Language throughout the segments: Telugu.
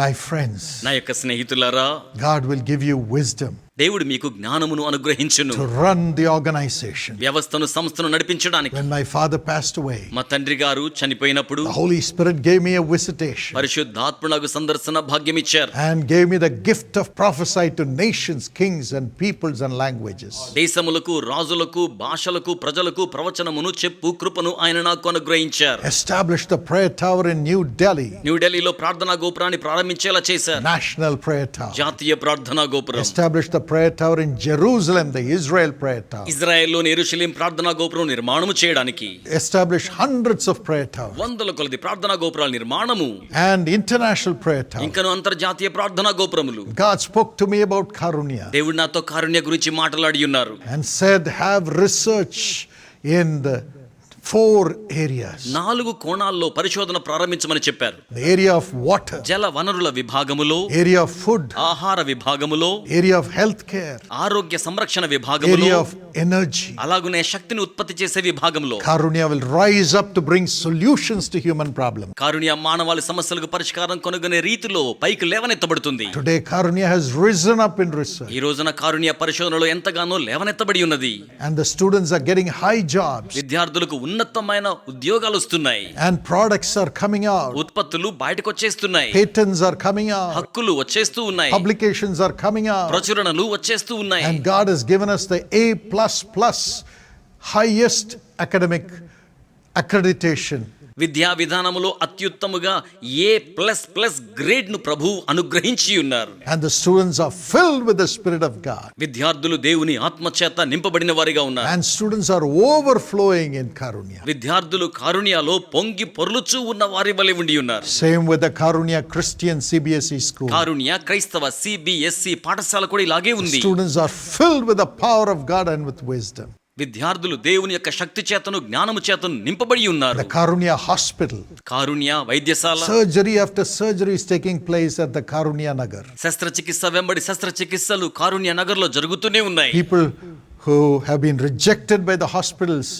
My friends, నా యొక్క స్నేహితులారా God will give you wisdom దేవుడు మీకు జ్ఞానమును అనుగ్రహించును to run the organization. వ్యవస్థను సంస్థను నడిపించడానికి When my father passed away, మా తండ్రి గారు చనిపోయినప్పుడు the Holy Spirit gave me a visitation పరిశుద్ధాత్మ నాకు సందర్శన భాగ్యం ఇచ్చారు and gave me the gift of prophesy to nations, kings, and peoples and languages. దేశములకు రాజులకు భాషలకు ప్రజలకు ప్రవచనమును చెప్పు కృపను ఆయన నాకు అనుగ్రహించారు Established the prayer tower in New Delhi, న్యూఢిల్లీలో ప్రార్థనా గోపురాన్ని ప్రారంభించేలా చేశారు National Prayer Tower. జాతీయ ప్రార్థనా గోపురం Established the prayer tower in Jerusalem, the Israel Prayer Tower. ఇజ్రాయెల్లోని Jerusalem ప్రార్థనా గోపురం నిర్మాణము చేయడానికి Established hundreds of prayer towers వందల కొలది ప్రార్థనా గోపురాల నిర్మాణము and international prayer towers. ఇంకను అంతర్జాతీయ ప్రార్థనా గోపురములు God spoke to me about Karunya దేవుడు నాతో కారుణ్య గురించి మాట్లాడి ఉన్నారు and said, Have research in the four area నాలుగు కోణాల్లో పరిశోధన ప్రారంభించమని చెప్పారు. ఏరియా ఆఫ్ వాటర్ జల వనరుల విభాగములో ఏరియా ఆఫ్ ఫుడ్ ఆహార విభాగములో ఏరియా ఆఫ్ హెల్త్ కేర్ ఆరోగ్య సంరక్షణ విభాగములో ఏరియా ఆఫ్ ఎనర్జీ అలాగనే శక్తిని ఉత్పత్తి చేసే విభాగంలో. Karunya will rise up to bring solutions to human problem Karunya మానవాళి సమస్యలకు పరిష్కారం కనుగొనే రీతిలో పైకి లేవనెత్తబడుతుంది. Today Karunya has risen up in research ఈ రోజున కరుణ్య పరిశోధనలో ఎంతగానో లేవనెత్తబడి ఉన్నది. And the students are getting high jobs విద్యార్థులకు ఉన్నతమైన ఉద్యోగాలు వస్తున్నాయి and products are coming out, ఉత్పత్తులు బయటకు వచ్చేస్తున్నాయి patents are coming out, హక్కులు వచ్చేస్తూ ఉన్నాయి publications are coming out. ప్రచురణలు వచ్చేస్తూ ఉన్నాయి And God has given us the A plus plus highest academic accreditation. విద్యా విధానములో అత్యుత్తముగా ఏ ప్లస్ ప్లస్ గ్రేడ్ను ప్రభు అనుగ్రహించి ఉన్నారు. And the students are filled with the spirit of God విద్యార్థులు దేవుని ఆత్మ చేత నింపబడిన వారిగా ఉన్నారు. And students are overflowing in Karunya విద్యార్థులు కరుణ్యలో పొంగి పొర్లుచూ ఉన్న వారి వలె ఉండి ఉన్నారు. Same with the Karunya Christian CBSE school Karunya క్రైస్తవ సిబిఎస్సి పాఠశాల కూడా ఇలాగే ఉంది. Students are filled with the power of God and with wisdom విద్యార్థులు దేవుని యొక్క శక్తి చేతను జ్ఞానము చేతను నింపబడి ఉన్నారు. కారుణ్య హాస్పిటల్ కారుణ్య వైద్యశాల. Surgery after surgery taking place at the Karunya Nagar శస్త్రచికిత్స వెంబడి శస్త్రచికిత్సలు కారుణ్య నగర్ జరుగుతూనే ఉన్నాయి. People who have been rejected by the hospitals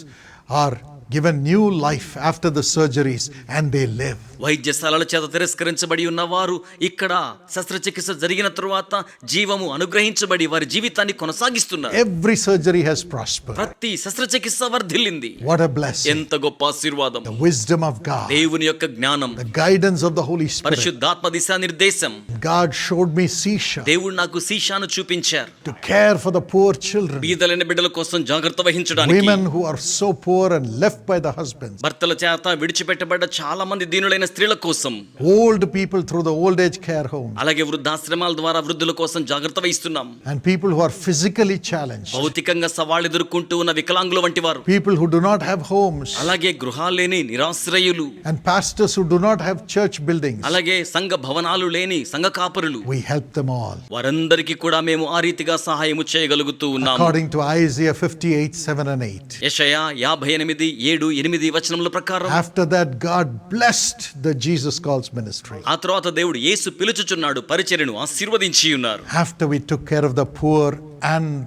are given new life after the surgeries and they live. వైద్యశాలల చేత తిరస్కరించబడి ఉన్న వారు ఇక్కడ శస్త్రచికిత్స జరిగిన తరువాత జీవము అనుగ్రహించబడి వారి జీవితాన్ని కొనసాగిస్తున్నారు Every surgery has prospered. ప్రతి శస్త్రచికిత్స వర్ధిల్లింది What a blessing. ఎంత గొప్ప ఆశీర్వాదం The wisdom of God, దేవుని యొక్క జ్ఞానం the guidance of the Holy Spirit. పరిశుద్ధాత్మ దిశానిర్దేశం God showed me Sisha దేవుడు నాకు శీషాను చూపించారు to care for the poor children, బీదలైన బిడ్డల కోసం జాగ్రత్త వహించడానికి women who are so poor and left by the husbands, భర్తల చేత విడిచిపెట్టబడ్డ చాలా మంది దీనులైన స్త్రీల కోసం old people through the old age care home, అలాగే వృద్ధాశ్రమాల ద్వారా వృద్ధుల కోసం జాగ్రత్త వహిస్తున్నాం and people who are physically challenged, భౌతికంగా సవాళ్ళు ఎదుర్కొంటూ ఉన్న వికలాంగుల వంటి వారు people who do not have homes, అలాగే గృహాలు లేని నిరాశ్రయులు and pastors who do not have church buildings. అలాగే సంఘ భవనాలు లేని సంఘ కాపరులు We help them all. వారందరికీ కూడా మేము ఆ రీతిగా సహాయము చేయగలుగుతూ ఉన్నాము According to Isaiah 58 7 and 8. యెషయా యాభై ఎనిమిది ఏడు ఎనిమిది వచనముల ప్రకారం After that, God blessed the Jesus Calls ministry. ఆ తర్వాత దేవుడు యేసు పిలుచుచున్నాడు పరిచర్యను ఆశీర్వదించి ఉన్నారు After we took care of the poor and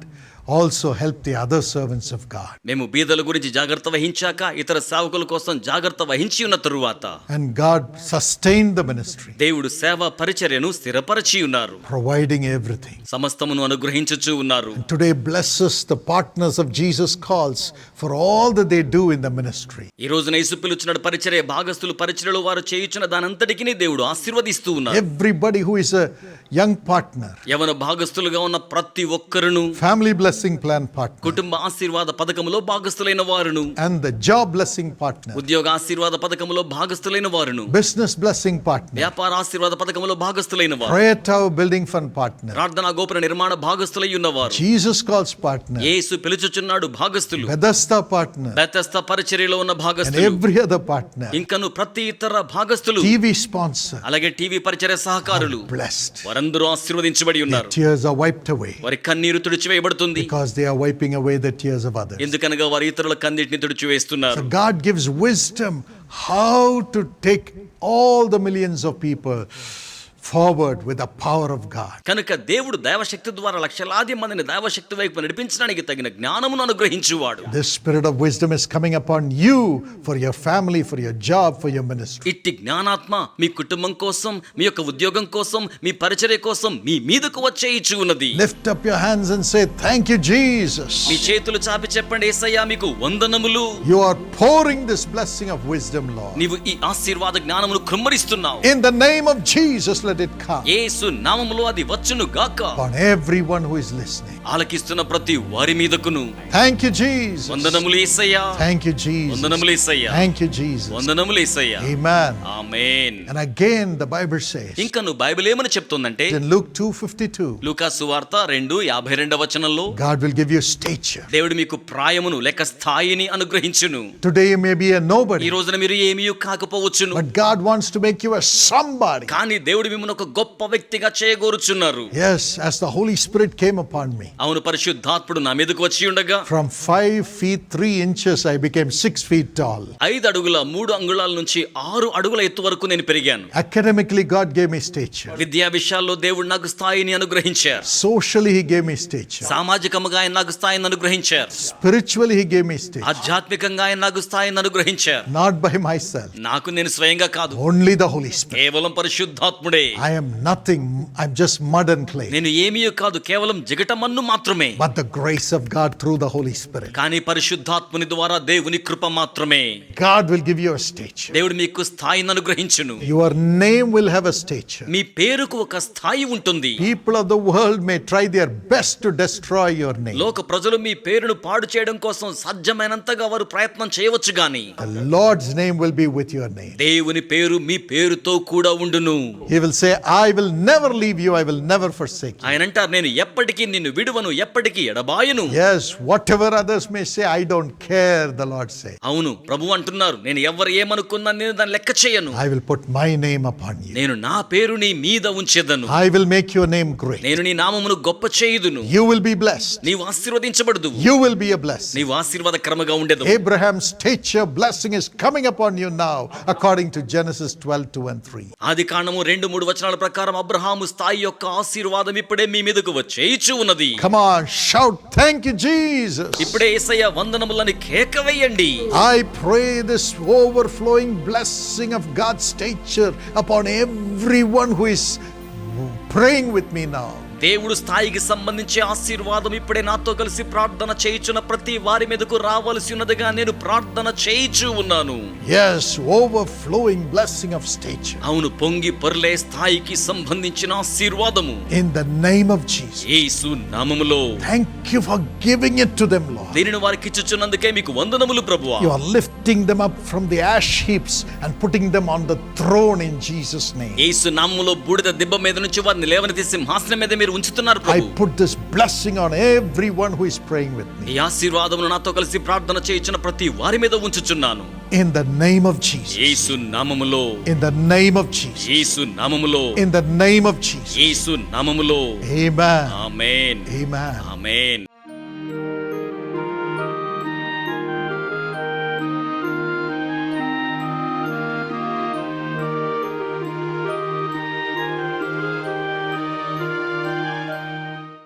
also helped the other servants of God. మేము బీదల గురించి జాగ్రత్త వహించాక ఇతర సేవకుల కోసం జాగ్రత్త వహించి ఉన్న తరువాత And God sustained the ministry, దేవుడు సేవ పరిచర్యను స్థిరపరచి ఉన్నారు providing everything. సమస్తమును అనుగ్రహించుచూ ఉన్నారు Today blesses the partners of Jesus Calls for all that they do in the ministry. ఈ రోజున యేసు పిలుచున్నాడు పరిచర్య భాగస్తులు పరిచర్యలో వారు చేయుచున్న దానంతటికీ దేవుడు ఆశీర్వదిస్తూ ఉన్నారు Everybody who is a young partner, యవన భాగస్తులుగా ఉన్న ప్రతి ఒక్కరును family blessing plan partner, కుటుంబ ఆశీర్వాద పథకములో భాగస్తులైన వారును and the job blessing partner, ఉద్యోగ ఆశీర్వాద పథకములో భాగస్తులైన వారును business blessing partner, వ్యాపార ఆశీర్వాద పథకములో భాగస్తులైన వారు prayer tower building fund partner, ప్రార్థనా గోపుర నిర్మాణ భాగస్తులై ఉన్నవారు Jesus Calls partner, యేసు పిలుచుచున్నాడు భాగస్తులు Bethesda partner, బెతస్త పరిచర్యలో ఉన్న and భాగస్తులు every other partner, ఇంకను ప్రతి ఇతర భాగస్తులు TV sponsor, అలాగే టీవీ పరిచర్య సహకారులు blessed. వారందరూ ఆశీర్వదించబడి Their ఉన్నారు tears are wiped away వారి కన్నీరు తుడిచివేయబడుతుంది because they are wiping away the tears of others. ఎందుకనగా వారి ఇతరుల కన్నీటిని తుడిచివేస్తున్నారు So God gives wisdom how to take all the millions of people forward with the power of God కనుక దేవుడు దైవశక్తి ద్వారా లక్షలాది మందిని దైవశక్తి వైపు నడిపించడానికి తగిన జ్ఞానమును అనుగ్రహించువాడు. The spirit of wisdom is coming upon you for your family for your job for your ministry ఇట్టి జ్ఞానాత్మ మీ కుటుంబం కోసం మీ యొక్క ఉద్యోగం కోసం మీ పరిచర్య కోసం మీ మీదకు వచ్చే ఇచ్చి ఉన్నది lift up your hands and say thank you Jesus మీ చేతులు చాపి చెప్పండి యేసయ్యా మీకు వందనములు. You are pouring this blessing of wisdom lord నీవు ఈ ఆశీర్వాద జ్ఞానమును కుమ్మరిస్తున్నావు. In the name of Jesus let it come యేసు నామములో అది వచ్చును గాక upon everyone who is listening. ఆలకిస్తున్న ప్రతి వారి మీదకును Thank you, Jesus. వందనములు ఏసయ్యా Thank you, Jesus. వందనములు ఏసయ్యా Thank you, Jesus. వందనములు ఏసయ్యా Amen. Amen And again, the Bible says ఇంకా నువ్వు బైబిల్ ఏమని చెప్తుందంటే in Luke 2:52, లూకాసు వార్త రెండు యాభై రెండవ వచనంలో God will give you stature. దేవుడు మీకు ప్రాయమును లేక స్థాయిని అనుగ్రహించును Today you may be a ఈ nobody, రోజున మీరు ఏమీ కాకపోవచ్చును but God wants to make you a somebody. కానీ దేవుడు మిమ్మల్ని ఒక గొప్ప వ్యక్తిగా చేయగోరుచున్నారు Yes, as the Holy Spirit came upon me. అవును పరిశుద్ధాత్ముడు నా మీదకు వచ్చి ఉండగా From five feet three inches, I became six feet tall. ఐదు అడుగుల మూడు అంగుళాల నుంచి ఆరు అడుగుల ఎత్తు వరకు నేను పెరిగాను Academically, God gave me stature. విద్యా విషయాల్లో దేవుడు నాకు స్థాయిని అనుగ్రహించారు Socially, He gave me stature. సామాజికంగా ఆయన నాకు స్థాయిని అనుగ్రహించారు Spiritually, He gave me stature. ఆధ్యాత్మికంగా ఆయన నాకు స్థాయిని అనుగ్రహించారు Not by myself, నాకు నేను స్వయంగా కాదు only the Holy Spirit. కేవలం పరిశుద్ధాత్ముడే జస్ట్ మడ్ అండ్ నేను ఏమీ కాదు కేవలం జిగటమన్ను మాత్రమే. But the grace of through the holy spirit కానీ పరిశుద్ధాత్ముని ద్వారా దేవుని కృప మాత్రమే. God will give you stage దేవుడు మీకు స్థాయిని అనుగ్రహించును. Your name will have a stage మీ పేరుకు ఒక స్థాయి ఉంటుంది. People of the world may try their best to your name లోక ప్రజలు మీ పేరును పాడు చేయడం కోసం సాధ్యమైనంతగా వారు ప్రయత్నం చేయవచ్చు గాని. Lord's name will be with your name దేవుని పేరు మీ పేరుతో కూడా ఉండును. He will say, I will never leave you, I will never forsake you. ఆయన అంటారు నేను ఎప్పటికీ నిన్ను విడువను ఎప్పటికీ ఎడబాయను Yes, whatever others may say, I don't care, the Lord say. అవును ప్రభు అంటున్నారు నేను ఎవరు ఏమనుకున్నా నేను దాన్ని లెక్క చేయను I will put my name upon you. నేను నా పేరు నీ మీద ఉంచెదను I will make your name great. నేను నీ నామమును గొప్ప చేయుదును You will be blessed. నీవు ఆశీర్వదించబడదు You will be a blessing. నీవు ఆశీర్వాదకరముగా ఉండేదు Abraham's stature blessing is coming upon you now, according to Genesis 12 2 and 3. ఆది కాండము రెండు మూడు దేవవచనాల ప్రకారం అబ్రహాము స్థాయి యొక్క ఆశీర్వాదం ఇప్పుడే మీ మీదకు వచ్చేయిచు ఉన్నది. Come on shout thank you Jesus ఇప్పుడే యేసయ్య వందనములను కేకవేయండి I pray this over flowing blessing of God stature upon everyone who is praying with me now దేవుడు స్థాయికి సంబంధించి ఆశీర్వాదం ఇప్పుడే నాతో కలిసి ప్రార్థన చేయుచున్న ప్రతి వారి మీదకు రావాల్సి ఉన్నదిగా నేను ప్రార్థన చేయిచు ఉన్నాను Yes, overflowing blessing of stature. అవును పొంగి పొర్లే స్థాయికి సంబంధించిన ఆశీర్వాదము In the name of Jesus. యేసు నామములో Thank you for giving it to them, Lord. దీనిని వారికి ఇచ్చుచున్నందుకే మీకు వందనములు ప్రభువా You are lifting them up from the ash heaps and putting them on the throne in Jesus' name. యేసు నామములో బూడిద దిబ్బ మీద నుంచి వారిని లేవనెత్తి సింహాసనం మీద మీరు మీరు ఉంచుతున్నారు ప్రభు. I put this blessing on everyone who is praying with me ఆశీర్వాదమును నాతో కలిసి ప్రార్థన చేయించిన ప్రతి వారి మీద ఉంచుచున్నాను. In the name of Jesus యేసు నామములో. In the name of Jesus యేసు నామములో. In the name of Jesus యేసు నామములో. ఆమేన్. ఆమేన్ ఆమేన్.